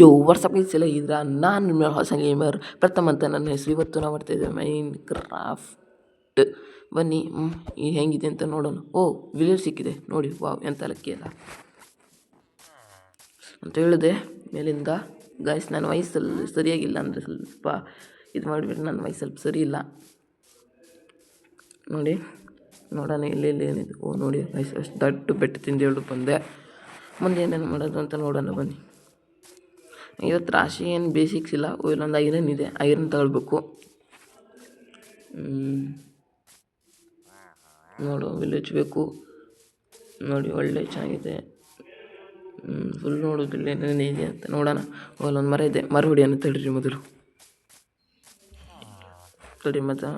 ಯೋ WhatsApp ಎಲ್ಲ ಇದ್ರ ನಾನು ನಿಮ್ಮ ಹೊಸ ಗೇಮರ್ ಪ್ರಥಮ ಅಂತ ನನ್ನ ಹೆಸರು. ಇವತ್ತು ನಾವು ಮಾಡ್ತಾಯಿದ್ದೇವೆ ಮೈನ್ ಕ್ರಾಫ್ಟ್ ಬನ್ನಿ ಹೇಗಿದೆ ಹೆಂಗಿದೆ ಅಂತ ನೋಡೋಣ. ಓ ವಿಲೇಜ್ ಸಿಕ್ಕಿದೆ. ನೋಡಿ, ವಾವ್, ಎಂತ ಲಕ್ಕಿ ಅಲ್ಲ. ಅಂತ ಹೇಳಿದೆ, ಮೇಲಿಂದ. ಗಾಯ್ಸ್ ನನ್ನ ವಯಸ್ಸಲ್ಲಿ ಸರಿಯಾಗಿಲ್ಲ ಅಂದರೆ ಸ್ವಲ್ಪ ಇದು ಮಾಡಿಬಿಟ್ಟು ನನ್ನ ವಯಸ್ಸು ಸ್ವಲ್ಪ ಸರಿ ಇಲ್ಲ. ನೋಡಿ, ನೋಡೋಣ ಇಲ್ಲಿ ಇಲ್ಲಿ ಏನಿದೆ. ಓ, ನೋಡಿ ವಯಸ್ಸು ಅಷ್ಟು ದೊಡ್ಡ ಬೆಟ್ಟ ತಿಂದೇಳು ಬಂದೆ. ಮುಂದೆ ಏನೇನು ಮಾಡೋದು ಅಂತ ನೋಡೋಣ, ಬನ್ನಿ. ಇವತ್ತು ರಾಶಿ ಏನು ಬೇಸಿಕ್ಸ್ ಇಲ್ಲ. ಇಲ್ಲೊಂದು ಐರನ್ ಇದೆ. ಐರನ್ ತಗೊಳ್ಬೇಕು. ನೋಡು ವಿಲೇಜ್ ಬೇಕು ನೋಡಿ, ಒಳ್ಳೆ ಚೆನ್ನಾಗಿದೆ. ಫುಲ್ ನೋಡೋದಿಲ್ಲ ಏನೇನು ಇದೆ ಅಂತ. ನೋಡೋಣ. ಅಲ್ಲೊಂದು ಮರ ಇದೆ. ಮರ ಅಂತ ತಡೀರಿ ಮೊದಲು. ತಡಿ ಮತ್ತು.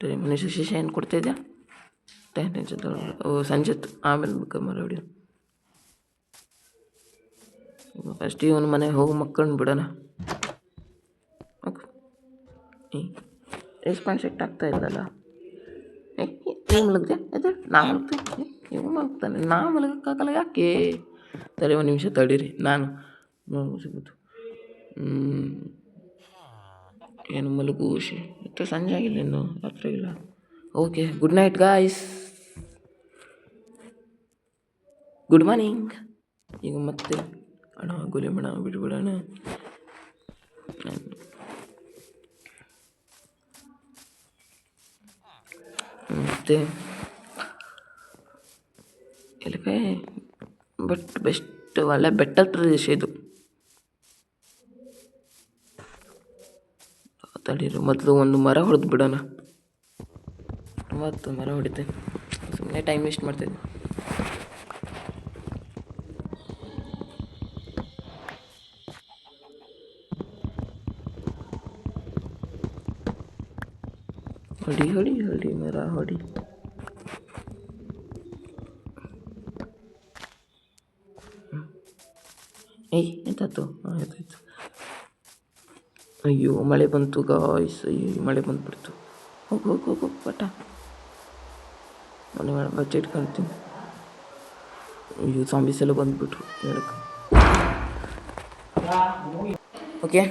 ತಡಿ, ಮನುಷ್ಯ ಶಿಷ್ಯ ಏನು ಕೊಡ್ತಾ ಟೈಮ್ ಟೆನ್ಷನ್ ಓ ಸಂಜೆ ಆಮೇಲೆ ಮರ ಫಸ್ಟ್ ಇವನ ಮನೆಗೆ ಹೋಗಿ ಮಕ್ಕಳನ್ನ ಬಿಡೋಣ. ಓಕೆ ರೆಸ್ಪಾನ್ಸ್ ಸೆಟ್ ಆಗ್ತಾ ಇಲ್ಲಲ್ಲ ನೀವು ಮಲಗಿದೆ ಅದೇ ನಾ ಮಲಗ್ತೀನಿ. ಇವು ಮಲಗ್ತಾನೆ. ನಾ ಮಲಗೋಕ್ಕಾಗಲ್ಲ ಯಾಕೆ? ಸರಿ, ಒಂದು ನಿಮಿಷ ತಡೀರಿ. ನಾನು ಸಿಗುತ್ತೆ ಏನು ಮಲಗು, ಶಿ? ಮತ್ತೆ ಸಂಜೆ ಆಗಿಲ್ಲ ಇನ್ನು. ರಾತ್ರಿ ಇಲ್ಲ. Okay good night guys good morning ಈಗ ಮತ್ತೆ ಹಣ ಗುಲಿ ಮಾಡೋಣ ಬಿಟ್ಬಿಡೋಣ ಮತ್ತು ಇಲ್ಲವೇ ಬಟ್ ಬೆಸ್ಟ್ ಒಳ್ಳೆ ಬೆಟ್ಟ ಪ್ರದೇಶ ಇದು ತಡೀರು ಮೊದಲು ಒಂದು ಮರ ಹೊಡೆದು ಬಿಡೋಣ ಮತ್ತು ಮರ ಹೊಡಿತೆ ಸುಮ್ಮನೆ ಟೈಮ್ ವೇಸ್ಟ್ ಮಾಡ್ತಿದ್ದೆ ಹೊಡಿ ಹೊಡಿ ಹೊಡಿ ಮರ ಹೊಡಿ ಹ್ಮ್. ಏಯ್ ಎಂತಾಯ್ತು ಹಾಂ ಆಯ್ತಾಯ್ತು ಅಯ್ಯೋ ಮಳೆ ಬಂತು ಗಾಯ್ಸ್ ಅಯ್ಯೋ ಮಳೆ ಬಂದ್ಬಿಡ್ತು ಹೋಗು ಹೋಗು ಹೋಗು ಪಟ ಮನೆ ಮೇಲೆ ಬಚ್ಚ ಇಟ್ಕೊಳ್ತೀನಿ ಅಯ್ಯೋ ಸಾಂಬೀಸ್ ಎಲ್ಲ ಬಂದ್ಬಿಟ್ರು ಹೇಳಕ್ಕೆ ಓಕೆ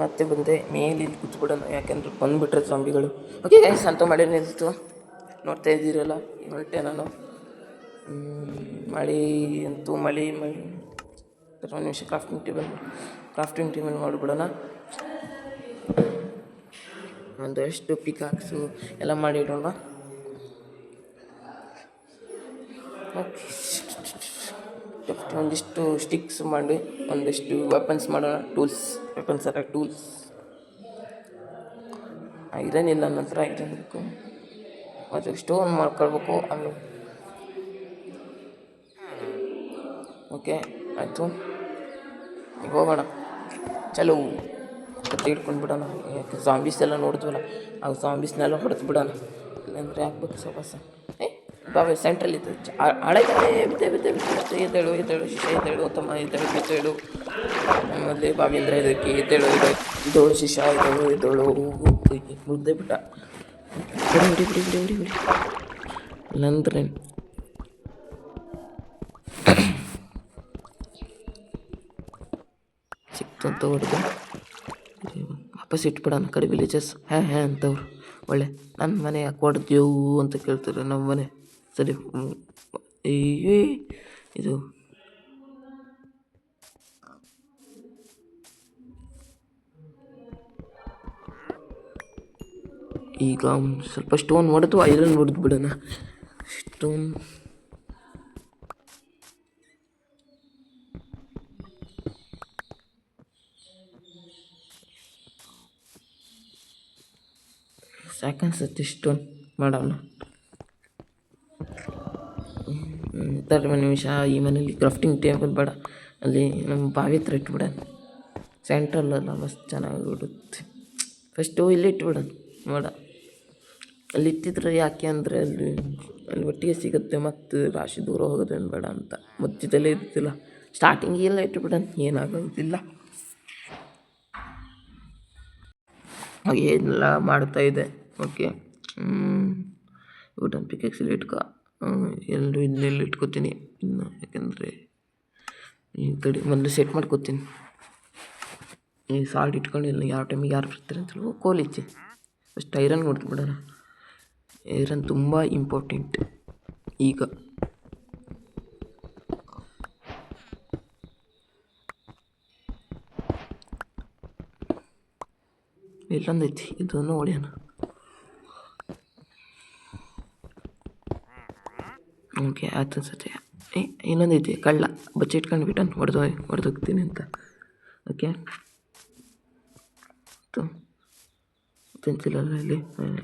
ಮತ್ತೆ ಬಂದೆ ಮೇಲೆ ಇಲ್ಲಿ ಕೂತ್ಬಿಡೋಣ. ಯಾಕೆಂದ್ರೆ ಬಂದುಬಿಟ್ರೆ ಸಾಂಬಿಗಳು ಓಕೆ ಗೈಸ್ ಅಂತ ಮಳೆ ನಿಲ್ತು ನೋಡ್ತಾ ಇದ್ದೀರಲ್ಲ ಹೊರಟೆ ನಾನು. ಮಳೆ ಅಂತೂ ಮಳೆ ಮಳೆ. ಒಂದು ನಿಮಿಷ ಕ್ರಾಫ್ಟಿಂಗ್ ಟೇಬಲ್ ಕ್ರಾಫ್ಟಿಂಗ್ ಟೇಬಲ್ ಮಾಡಿಬಿಡೋಣ. ಎಷ್ಟು ಪಿಕಾಕ್ಸು ಎಲ್ಲ ಮಾಡಿಡೋಣ ಓಕೆ ಒಂದಿಷ್ಟು ಸ್ಟಿಕ್ಸ್ ಮಾಡಿ, ಒಂದಿಷ್ಟು ವೆಪನ್ಸ್ ಮಾಡೋಣ ಟೂಲ್ಸ್ ವೆಪನ್ಸ್ ಅಲ್ಲ ಟೂಲ್ಸ್ ಐರನ್ ಇಲ್ಲ ನನ್ನ ಹತ್ರ ಐರನ್ ಬೇಕು ಮತ್ತು ಸ್ಟೋನ್ ಮಾಡ್ಕೊಳ್ಬೇಕು ಆಮೇಲೆ ಓಕೆ ಆಯಿತು. ಈಗ ಹೋಗೋಣ. ಚಲೋ. ಹಿಡ್ಕೊಂಡು ಬಿಡೋಣ. ಯಾಕೆ ಸಾಂಬೀಸ್ ಎಲ್ಲ ನೋಡಿದ್ವಲ್ಲ, ಆ ಸಾಂಬೀಸ್ನೆಲ್ಲ ಹೊಡೆದು ಬಿಡೋಣ. ಇಲ್ಲಾಂದರೆ ಹಾಕ್ಬೇಕು ಸೊಬಸ ಏ ಬಾಬಾ ಸೆಂಟ್ರಲ್ಲಿ ಇತ್ತು ಹಳೆ ಬಿದ್ದೆ ಬಿದ್ದೆ ಬಿದ್ದೆ ಎದ್ದೇಳು ಎದ್ದೇಳು, ಶಿಷ್ಯ ಎದ್ದೇಳು, ತಮ್ಮ ಎದ್ದೇಳು ಎದ್ದೇಳು ಆಮೇಲೆ ಬಾವಿಂದ್ರ ಇದಕ್ಕೆ ಎದ್ದೇಳು ಎದ್ದೇಳು. ಎದ್ದೇಳು, ಶಿಷ್ಯ ಎದ್ದೇಳು ಎದ್ದೇಳು. ಮುದ್ದೆ ಬಿಟ್ಟ. ಬಿಡಿ ಬಿಡಿ ಬಿಡಿ ಬಿಡಿ ಬಿಡಿ ಬಿಡಿ. ಇಲ್ಲಾಂದ್ರೆ ಸಿಕ್ತು ಅಂತ ಹೊಡೆದು ವಾಪಸ್ ಇಟ್ಬಿಡೋಣ ಕಡೆ ವಿಲೇಜಸ್ ಹ್ಯಾ ಹ್ಯಾ ಅಂತವ್ರು. ಒಳ್ಳೆ ನನ್ನ ಮನೆ ಯಾಕೆ ಹೊಡೆದ್ಯವು ಅಂತ ಕೇಳ್ತಾರೆ ನಮ್ಮ ಮನೆ. ಸರಿ ಹ್ಮ್. ಏ ಇದು ಈಗ ಸ್ವಲ್ಪ ಸ್ಟೋನ್ ಹೊಡೆದು ಐರನ್ ಹೊಡೆದು ಬಿಡೋಣ ಸ್ಟೋನ್ ಸಾಕನ್ಸುತ್ತೆ ಸ್ಟೋನ್ ಮಾಡೋಣ ಒಂದು ನಿಮಿಷ ಈ ಮನೇಲಿ ಕ್ರಾಫ್ಟಿಂಗ್ ಟೇಬಲ್ ಬೇಡ. ಅಲ್ಲಿ ನಮ್ಮ ಬಾವಿ ಹತ್ರ ಇಟ್ಬಿಡೋಣ. ಸೆಂಟ್ರಲ್ಲೆಲ್ಲ ಮಸ್ತ್ ಚೆನ್ನಾಗಿ ಬಿಡುತ್ತೆ ಫಸ್ಟು ಇಲ್ಲಿ ಇಟ್ಬಿಡೋಣ. ನೋಡ ಅಲ್ಲಿ ಇಟ್ಟಿದ್ರೆ ಯಾಕೆ ಅಂದರೆ ಅಲ್ಲಿ ಅಲ್ಲಿ ಒಟ್ಟಿಗೆ ಸಿಗುತ್ತೆ ಮತ್ತು ರಾಶಿ ದೂರ ಹೋಗೋದೇನು ಬೇಡ ಅಂತ. ಮಧ್ಯದಲ್ಲೇ ಇರ್ತಿಲ್ಲ ಸ್ಟಾರ್ಟಿಂಗೆಲ್ಲ ಇಟ್ಬಿಡೋಣ. ಏನಾಗೋದಿಲ್ಲ. ಏನೆಲ್ಲ ಮಾಡ್ತಾ ಇದೆ. ಓಕೆ ವುಡನ್ ಪಿಕೆಕ್ಸಲ್ಲಿ ಇಟ್ಕೊ ಎಲ್ಲರೂ ಇದನ್ನೆಲ್ಲ ಇಟ್ಕೋತೀನಿ. ಇನ್ನು ಯಾಕೆಂದರೆ ಈ ತಡಿ ಮೊದಲು ಸೆಟ್ ಮಾಡ್ಕೋತೀನಿ. ಈ ಸಾಲ್ಟ್ ಇಟ್ಕೊಂಡು ಇಲ್ಲ ಯಾವ ಟೈಮಿಗೆ ಯಾರು ಬರ್ತಾರೆ ಅಂತ ಹೇಳಿ ಕೋಲ್ ಇಚ್ಚೆ. ಫಸ್ಟ್ ಐರನ್ ಬಿಡೋಣ. ಐರನ್ ತುಂಬ ಇಂಪಾರ್ಟೆಂಟ್ ಈಗ ಇಲ್ಲೊಂದೈತಿ ಇದನ್ನು ಹೊಡಿಯೋಣ. ಓಕೆ ಆಯ್ತು ಅನ್ಸುತ್ತೆ. ಏ ಇನ್ನೊಂದೈತಿ ಕಳ್ಳ. ಬಚ್ಚಿಟ್ಕೊಂಡು ಬಿಟ್ಟು ಹೊಡೆದು ಹೊಡೆದೋಗ್ತೀನಿ ಅಂತ. ಓಕೆ ಎಂತಿಲ್ಲ ಇಲ್ಲಿ?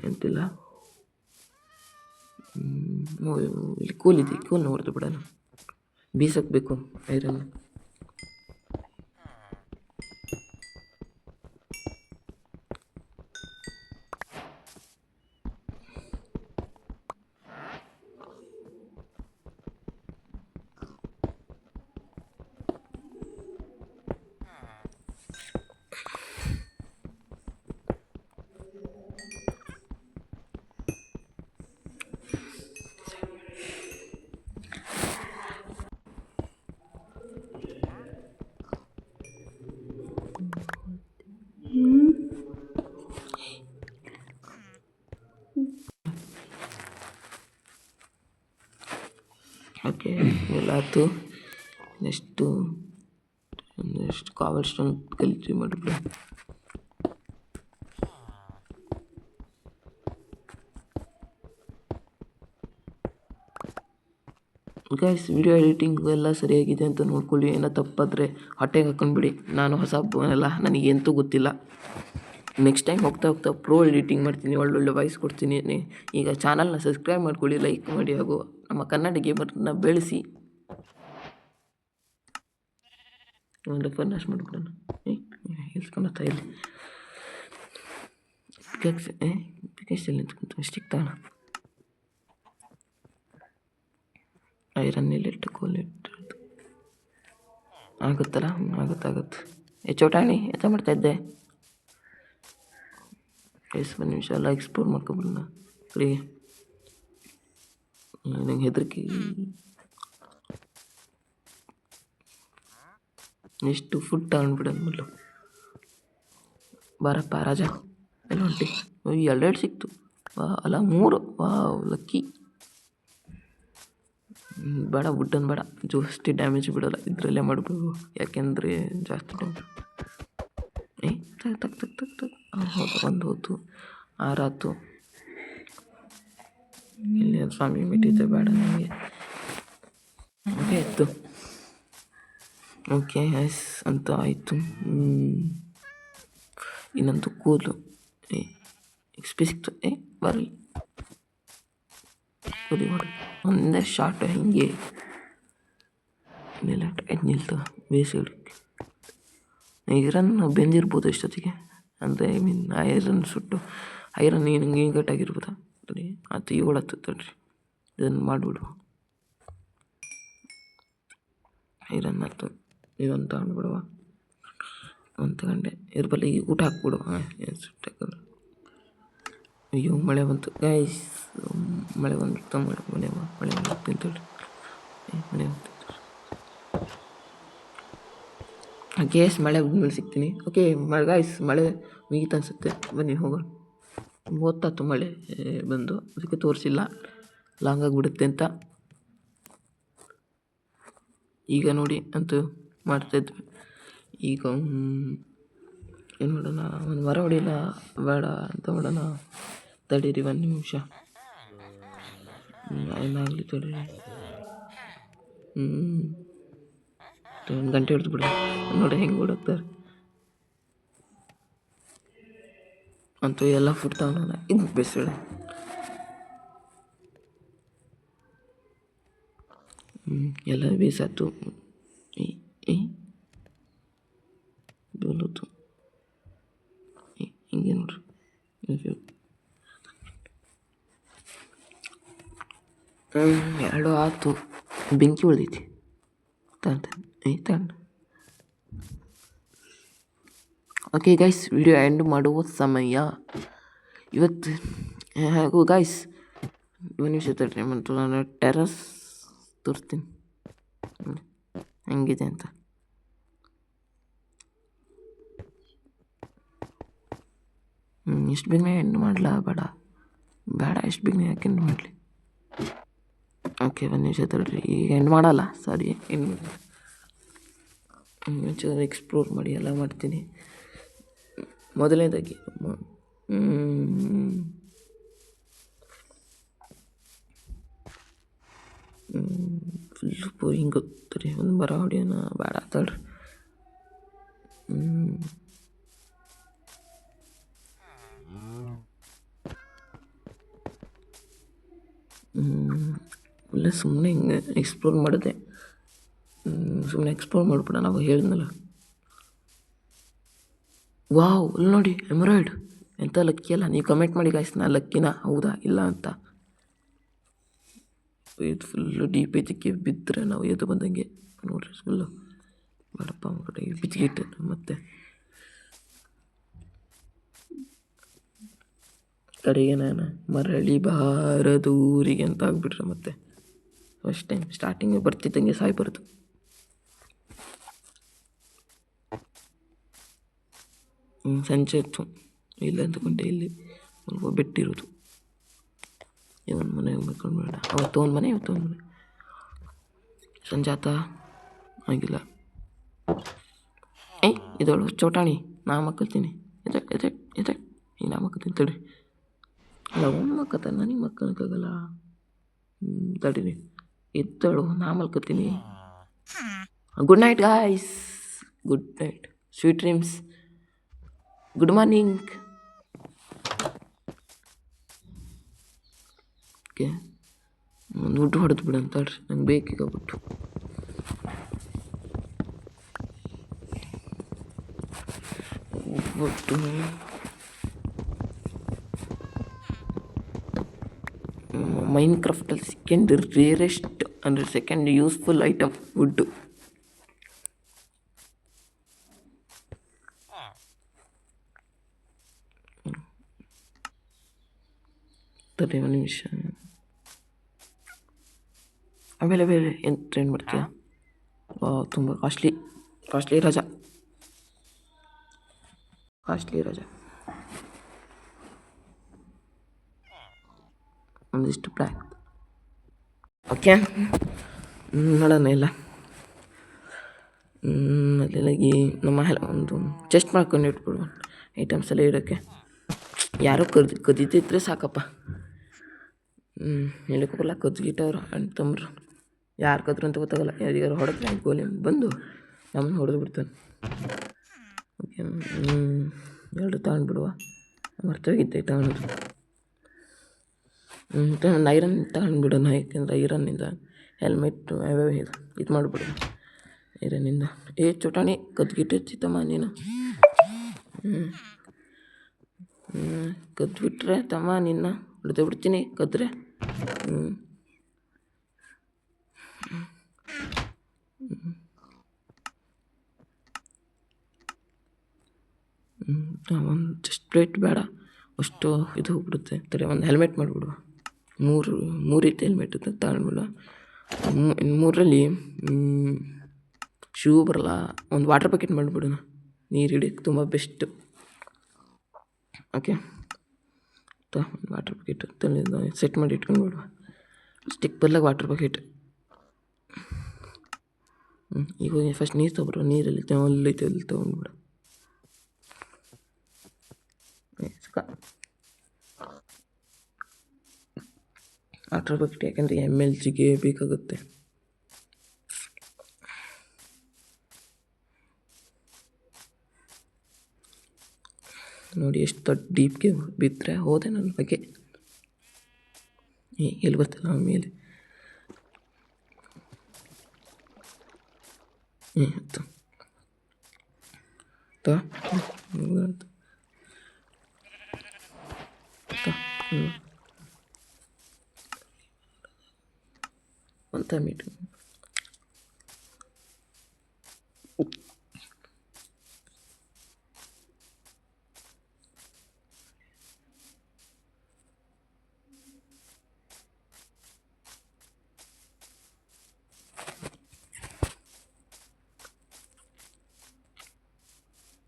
ಎಂತಿಲ್ಲ ಇಲ್ಲಿ ಕೂಲಿದೆ ಕೂಲ್ ಹೊಡೆದು ಬಿಡೋಣ. ಬೀಸಕ್ಕೆ ಬೇಕು ಐರನ್. ಆಯ್ತು ನೆಕ್ಸ್ಟು ನೆಕ್ಸ್ಟ್ ಕಾವಲ್ ಸ್ಟೋನ್ ಕಲಿತೀವಿ ಮಾಡಿಬಿಡ. ಗೈಸ್ ವಿಡಿಯೋ ಎಡಿಟಿಂಗ್ ಎಲ್ಲ ಸರಿಯಾಗಿದೆ ಅಂತ ನೋಡ್ಕೊಳ್ಳಿ. ಏನೋ ತಪ್ಪಾದರೆ ಹೊಟ್ಟೆಗೆ ಹಾಕೊಂಡ್ಬಿಡಿ. ನಾನು ಹೊಸ ನನಗೆ ಎಂತೂ ಗೊತ್ತಿಲ್ಲ. ನೆಕ್ಸ್ಟ್ ಟೈಮ್ ಹೋಗ್ತಾ ಹೋಗ್ತಾ ಪ್ರೋ ಎಡಿಟಿಂಗ್ ಮಾಡ್ತೀನಿ, ಒಳ್ಳೊಳ್ಳೆ ವಾಯ್ಸ್ ಕೊಡ್ತೀನಿ. ಈಗ ಚಾನಲ್ನ ಸಬ್ಸ್ಕ್ರೈಬ್ ಮಾಡ್ಕೊಳ್ಳಿ ಲೈಕ್ ಮಾಡಿ ಹಾಗೂ ನಮ್ಮ ಕನ್ನಡ ಗೇಮರ್ನ ಬೆಳೆಸಿ. ಒಂದು ಫರ್ನಾಶ್ ಮಾಡಿಬಿಡೋಣ ಏ ಇಲ್ಸ್ಕೊಳತ್ತಾ ಇಲ್ಲಿ ಪಿಕೆಕ್ಸ್ ಏ ಪಿಕೆಕ್ಸ್ ಎಲ್ಲಿ ನಿಂತ್ಕೊಂತ ಸ್ಟಿಕ್ ತಾಣ ಐರನ್ ಇಲ್ಲಿಟ್ಟು ಕೋಲ್ ಇಟ್ಟು ಆಗುತ್ತಲ್ಲ? ಆಗುತ್ತಾಗುತ್ತೆ ಆಗುತ್ತೆ ಆಗುತ್ತೆ. ಏ, ಚೋಟಾಣಿ, ಎಂತ ಮಾಡ್ತಾ ಇದ್ದೆ? ಎಷ್ಟು ಒಂದು ನಿಮಿಷ, ಎಲ್ಲ ಎಕ್ಸ್ಪ್ಲೋರ್ ಮಾಡ್ಕೊಬಿಡೋಣ ಫ್ರೀ. ನಂಗೆ ಹೆದರಿಕೆ. ಎಷ್ಟು ಫುಡ್ ತಗೊಂಡ್ಬಿಡೋಣ ಮೊದಲು ಬಾರಪ್ಪ ರಾಜ, ಎಲ್ಲ ಹೊಂಟಿ ಎರಡೆರಡು ಸಿಕ್ತು. ವಾ, ಅಲ್ಲ, ಮೂರು. ವಾವ್ ಲಕ್ಕಿ ಬೇಡ ವುಡ್ಡನ್ ಬೇಡ. ಜಾಸ್ತಿ ಡ್ಯಾಮೇಜ್ ಬಿಡೋಲ್ಲ. ಇದರಲ್ಲೇ ಮಾಡಬೇಕು ಯಾಕೆಂದರೆ ಜಾಸ್ತಿ ಡ್ಯಾಮೇಜ್ ಏ ತಕ್ ತಕ್ ತಕ್ ತಕ್ ಹಾಂ ಹೌದು ಆರಾತು ಇಲ್ಲಿ ಸ್ವಾಮಿ ಮಿಟ್ಟಿದ್ದೆ ಬೇಡ ನನಗೆ. ಓಕೆ ಆಯಿತು ಓಕೆ ಎಸ್ ಅಂತ ಆಯಿತು ಇನ್ನೊಂದು ಕೂದಲು ಏ ಏ ಬರಲಿ ಕೂದಿ ಮಾಡಿ ಒಂದೇ ಶಾರ್ಟ್ ಹಿಂಗೆ ನಿಲ್ಲ ನಿಲ್ತು ಬೇಸಿಗೆ ಐರನ್ ಬೆಂದಿರ್ಬೋದು ಇಷ್ಟೊತ್ತಿಗೆ ಅಂದರೆ ಐ ಮೀನ್ ಐರನ್ ಸುಟ್ಟು ಐರನ್ ಏನು ಹಿಂಗೆ ಗಟ್ಟಾಗಿರ್ಬೋದಾ ತಡಿ ಅದು ಹತ್ತು ತಡ್ರಿ ಇದನ್ನು ಮಾಡಿಬಿಡು ಐರನ್ ಹತ್ತು ಇದೊಂದು ತಗೊಂಡ್ಬಿಡುವ ಒಂದು ತಗೊಂಡೆ ಇದ್ರ ಬಲ್ಲಿ ಊಟ ಹಾಕ್ಬಿಡು ಹಾಂ ಅಯ್ಯೋ, ಮಳೆ ಬಂತು. ಗೈಸ್ ಮಳೆ ಬಂದು ಮಳೆ ಮಳೆ ಮಳೆ ಬಂತು ಮಳೆ ಬಂತು. ಗೇಸ್ ಮಳೆ ಮೇಲೆ ಸಿಗ್ತೀನಿ. ಓಕೆ ಮಳೆ ಗಾಯ್ಸ್ ಮಳೆ ಮುಗೀತು ಅನಿಸುತ್ತೆ. ಬನ್ನಿ, ಹೋಗೋಣ. ಓದ್ತಾತು ಮಳೆ ಬಂದು. ಅದಕ್ಕೆ ತೋರಿಸಿಲ್ಲ. ಲಾಂಗ್ ಆಗಿಬಿಡುತ್ತೆ ಅಂತ. ಈಗ ನೋಡಿ, ಅಂತೂ ಮಾಡ್ತಾಯಿದ್ವಿ ಈಗ ಏನು ಮಾಡೋಣ? ಒಂದು ಮರ ಹೊಡಿಲ್ಲ ಬೇಡ ಅಂತ ಮಾಡೋಣ. ತಡೀರಿ, ಒಂದು ನಿಮಿಷ. ಏನಾಗಲಿ ತಡೀರಿ. ಹ್ಞೂ ಒಂದು ಗಂಟೆ ಹಿಡಿದು ಬಿಡು. ನೋಡಿ, ಹೆಂಗೆ ಓಡೋಗ್ತಾರೆ ಅಂತೂ ಎಲ್ಲ ಫುಡ್ ತಗೊಂಡ ಇದು ಬೇಸಳ ಎಲ್ಲ ಏ ಬೀಳೋದು ಹಿಂಗೆ ನೋಡ್ರಿ ಎರಡು ಆತು. ಬೆಂಕಿ ಉಳಿದೈತಿ. ತಂಡ ಓಕೆ ಗೈಸ್ ವಿಡಿಯೋ ಎಂಡ್ ಮಾಡುವ ಸಮಯ. ಇವತ್ತು ಹಾಗೂ ಗೈಸ್ ಒಂದು ನಿಮಿಷ ಮತ್ತು ನಾನು ಟೆರಸ್ ತೋರಿಸ್ತೀನಿ. ಹೆಂಗಿದೆ ಅಂತ. ಇಷ್ಟು ಬೇಗನೆ ಎಂಡ್ ಮಾಡಲಾ? ಬೇಡ. ಬೇಡ, ಇಷ್ಟು ಬೇಗನೆ ಯಾಕೆ ಎಂಡ್ ಮಾಡಲಿ? ಓಕೆ ಒಂದು ನಿಮಿಷ ತಡ್ರಿ. ಈಗ ಎಂಡ್ ಮಾಡಲ್ಲ? ಸರಿ ಎಂಡ್ ಮಾಡಿ ಒಂಚೂರು ಎಕ್ಸ್ಪ್ಲೋರ್ ಮಾಡಿ, ಎಲ್ಲ ಮಾಡ್ತೀನಿ. ಮೊದಲನೇದಾಗಿ ಫುಲ್ ಬೋರಿಂಗ್ ರೀ ಒಂದು ಬರ ಹೊಡಿಯೋಣ ಬೇಡ ತಡ್ರಿ. ಹ್ಞೂ ಇಲ್ಲ ಸುಮ್ಮನೆ ಹಿಂಗೆ ಎಕ್ಸ್ಪ್ಲೋರ್ ಮಾಡಿದೆ. ಸುಮ್ಮನೆ ಎಕ್ಸ್ಪ್ಲೋರ್ ಮಾಡಿಬಿಡ ನಾವು ಹೇಳಿದ್ನಲ್ಲ. ವಾವ್, ಇಲ್ಲಿ ನೋಡಿ, ಎಮರಾಯ್ಡ್. ಎಂಥ ಲಕ್ಕಿ ಅಲ್ಲ, ನೀವು ಕಮೆಂಟ್ ಮಾಡಿ ಗಾಯ್ಸ್ ಲಕ್ಕಿನ? ಹೌದಾ, ಇಲ್ಲ ಅಂತ. ಇದು ಫುಲ್ಲು ಡೀಪ್ ಇದಕ್ಕೆ ಬಿದ್ದರೆ ನಾವು ಎದ್ದು ಬಂದಂಗೆ. ನೋಡ್ರಿ ಫುಲ್ಲು ಬೇಡಪ್ಪ ಬಿಚ್ಚಿಗೆ ಇಟ್ಟು ಮತ್ತೆ. ಕಡೆಗೆ ನಾನು ಮರಳಿ ಬಾರದೂರಿಗೆ ಅಂತ ಆಗ್ಬಿಟ್ರೆ ಮತ್ತೆ. ಫಸ್ಟ್ ಟೈಮ್ ಸ್ಟಾರ್ಟಿಂಗ್ ಬರ್ತಿದ್ದಂಗೆ ಸಾಯ್ಬಾರ್ದು ಸಂಜೆ ಇತ್ತು ಇಲ್ಲ ಅಂದ್ಕೊಂಡೆ ಇಲ್ಲಿ ಸ್ವಲ್ಪ ಬೆಟ್ಟಿರೋದು. ಇವನ್ ಮನೆ ಹೋಗ್ಬೇಕು ಬೇಡ. ಅವತ್ತು ಒಂದು ಮನೆ, ಇವತ್ತು ಒಂದು ಮನೆ. ಸಂಜಾತ ಆಗಿಲ್ಲ. ಏಯ್ ಇದಳು ಚೋಟಾಣಿ. ನಾ ಮಕ್ಕಳ್ತೀನಿ ಇದೆ ಇದೆ ಎದೆ ಈ ನಾ ಮಕ್ಕಳ್ತೀನಿ ತಡಿ. ಅಲ್ಲ ಒಂದು ಮಕ್ಕತ್ತ ನನಗೆ ಮಕ್ಕಳಕ್ಕಾಗಲ್ಲ ಹ್ಞೂ ಎತ್ತಳು ನಾ ಮಲ್ಕೋತೀನಿ good night guys good night. Sweet dreams good morning okay. ಒಂದು ದುಡ್ಡು ಹೊಡೆದು ಬಿಡು ಹೇಳ್ರಿ. ನಂಗೆ ಬೇಕೀಗ ಬಿಟ್ಟು ಒಟ್ಟು ಮೈನ್ ಕ್ರಾಫ್ಟಲ್ಲಿ ಸೆಕೆಂಡ್ ರೇರೆಸ್ಟ್ ಅಂದರೆ ಸೆಕೆಂಡ್ ಯೂಸ್ಫುಲ್ ಐಟಮ್ ವುಡ್ಡು ತಡಿ ಒಂದು ನಿಮಿಷ ಆಮೇಲೆ ಬೇರೆ ಎಂತ ಟ್ರೈನ್ ಮಾಡ್ತೀಯಾ ವಾ ತುಂಬ ಕಾಸ್ಟ್ಲಿ ಕಾಸ್ಟ್ಲಿ ರಜಾ ಕಾಸ್ಟ್ಲಿ ರಜಾ ಒಂದಿಷ್ಟು ಪ್ಲ್ಯಾನ್ ಓಕೆ ನೋಡೋಣ ಇಲ್ಲ ಮೊದಲಾಗಿ ನಮ್ಮ ಒಂದು ಚೆಸ್ಟ್ ಮಾಡ್ಕೊಂಡು ಇಟ್ಬಿಡುವ ಐಟಮ್ಸ್ ಎಲ್ಲ ಇಡೋಕ್ಕೆ. ಯಾರೋ ಕದ್ ಕದಿತಿದ್ರೆ ಸಾಕಪ್ಪ. ಹ್ಞೂ ಹೇಳಕ್ಕಲ್ಲ ಕದ್ಗಿಟ್ಟವ್ರು ತಮ್ಮರು. ಯಾರು ಕದ್ರು ಅಂತ ಗೊತ್ತಾಗಲ್ಲ. ಯಾರಿಗಾರು ಹೊಡೆದ್ರೆ ಗೋಲಿ ಬಂದು ನಮ್ಮನ್ನು ಹೊಡೆದು ಬಿಡ್ತಾನೆ. ಓಕೆ ಎರಡು ತಗೊಂಡ್ಬಿಡುವ. ಮರ್ತೋಗಿದ್ದೆ ತಗೊಳೋದು ಹ್ಞೂ ಐರನ್ ತಗೊಂಡ್ಬಿಡೋಣ, ಯಾಕೆಂದ್ರೆ ಐರನ್ನಿಂದ ಹೆಲ್ಮೆಟ್ಟು ಅವೇ ಇದು ಇದು ಮಾಡಿಬಿಡು ಐರನ್ನಿಂದ. ಏ, ಚುಟಾಣಿ ಕದ್ಗಿಟ್ಟಿರ್ತಿತ್ತಮ್ಮ ನೀನು ಹ್ಞೂ ಹ್ಞೂ ಕದ್ಬಿಟ್ರೆ ತಮ್ಮ ನಿನ್ನ ಹೊಡೆದು ಬಿಡ್ತೀನಿ, ಕದ್ರೆ. ಹ್ಞೂ ಒಂದು ಜಸ್ಟ್ ಪ್ಲೇಟ್ ಬೇಡ. ಅಷ್ಟು ಇದು ಹೋಗ್ಬಿಡುತ್ತೆ. ತಡೆ, ಒಂದು ಹೆಲ್ಮೆಟ್ ಮಾಡಿಬಿಡುವ. ಮೂರು ಮೂರು ರೀತಿ ಹೆಲ್ಮೆಟ್ ಇನ್ನು ಮೂರರಲ್ಲಿ ಶೂ ಬರಲ್ಲ, ಒಂದು ವಾಟರ್ ಬಕೆಟ್ ಮಾಡಿಬಿಡೋಣ. ನೀರು ಹಿಡಿಯೋಕ್ಕೆ ತುಂಬ best okay water bucket set ಮಾಡಿ ಇಟ್ಕೊಂಡು ಬಿಡುವ. ಸ್ಟಿಕ್ ಬದಲಾಗಿ ವಾಟರ್ ಬಕೆಟ್ ಹ್ಞೂ ಈಗ ಫಸ್ಟ್ ನೀರು ತೊಗೊಬಿಡುವ ನೀರಲ್ಲಿ ಅಲ್ಲಿ ತೊಗೊಂಡ್ಬಿಡು. ಸುಖ ವಾಟರ್ ಬಕೆಟ್ ಯಾಕಂದರೆ ಎಂ ಎಲ್ ಜಿಗೆ ಬೇಕಾಗುತ್ತೆ. ನೋಡಿ, ಎಷ್ಟು ದೊಡ್ಡ ಡೀಪ್ಗೆ ಬಿದ್ದರೆ ಹೋದೆ ನನ್ನ ಬಗ್ಗೆ. ಎಲ್ಲಿ ಗೊತ್ತಿಲ್ಲ ಆಮೇಲೆ ಹ್ಞೂ ತಾ ಹ್ಞೂ ಅಂತ ಮೀಟು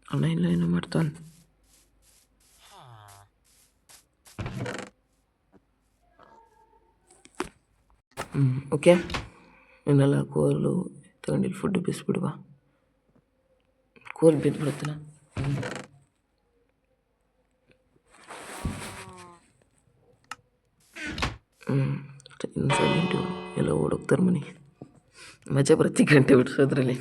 ಅಣ್ಣ ಇಲ್ಲ ಏನೋ ಮಾಡ್ತಾನೆ ಓಕೆ? ಇನ್ನೆಲ್ಲ ಕೋಲು ತಗೊಂಡಿಲ್ಲಿ ಫುಡ್ ಬಿಸ್ಬಿಡುವ. ಕೋಲ್ ಬಿದ್ದುಬಿಡುತ್ತಲ್ಲ ಹ್ಞೂ ಸೈಲೆಂಟು ಎಲ್ಲ ಓಡೋಗ್ತಾರೆ ಮನೆಗೆ. ಮಜಾ ಪ್ರತಿ ಗಂಟೆ ಬಿಡಿಸೋದ್ರಲ್ಲಿ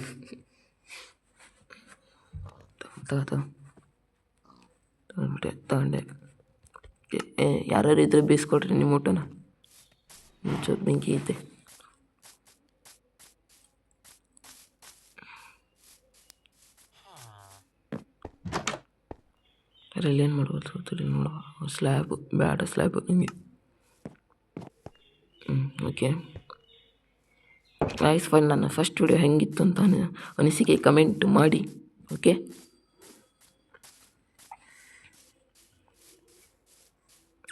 ತಗೋ ತಗೊಂಡ್ಬಿಟ್ಟೆ ತಗೊಂಡೆ. ಯಾರ್ಯಾರು ಇದ್ರೆ ಬೀಸ್ಕೊಡ್ರಿ ನಿಮ್ಮ ಊಟನ? ಮುಂಚೆ ಬೆಂಕಿ ಐತೆ. ಅದರಲ್ಲಿ ಏನು ಮಾಡ್ಬೋದು ಗೊತ್ತಿಲ್ಲ ನೋಡುವ ಸ್ಲ್ಯಾಬು ಬೇಡ ಸ್ಲ್ಯಾಬು ಹಿಂಗೆ. ಹ್ಞೂ ಓಕೆ ಆಯ್ಸ್ ಫೈನ್ ನನ್ನ ಫಸ್ಟ್ ವಿಡಿಯೋ ಹೆಂಗಿತ್ತು ಅಂತ ಅನಿ- ಅನಿಸಿಕೆ ಕಮೆಂಟ್ ಮಾಡಿ okay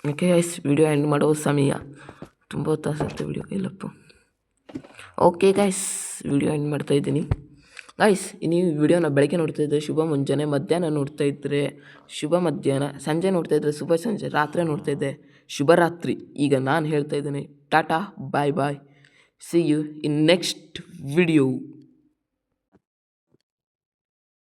okay guys video end ಮಾಡೋ ಸಮಯ. ತುಂಬ ಹೊತ್ತಾಗುತ್ತೆ ವಿಡಿಯೋ ಇಲ್ಲಪ್ಪ ಓಕೆ ಗೈಸ್ ವಿಡಿಯೋ ಎಂಡ್ ಮಾಡ್ತಾ ಗೈಸ್ ನೀವು ವಿಡಿಯೋನ ಬೆಳಗ್ಗೆ ನೋಡ್ತಾ ಇದ್ದರೆ ಶುಭ ಮುಂಜಾನೆ, ಮಧ್ಯಾಹ್ನ ನೋಡ್ತಾ ಇದ್ದರೆ ಶುಭ ಮಧ್ಯಾಹ್ನ, ಸಂಜೆ ನೋಡ್ತಾ ಇದ್ದರೆ ಶುಭ ಸಂಜೆ, ರಾತ್ರಿ ನೋಡ್ತಾ ಇದ್ದೆ ಶುಭರಾತ್ರಿ. ಈಗ ನಾನು ಹೇಳ್ತಾ ಇದ್ದೀನಿ, tata bye bye see you in next video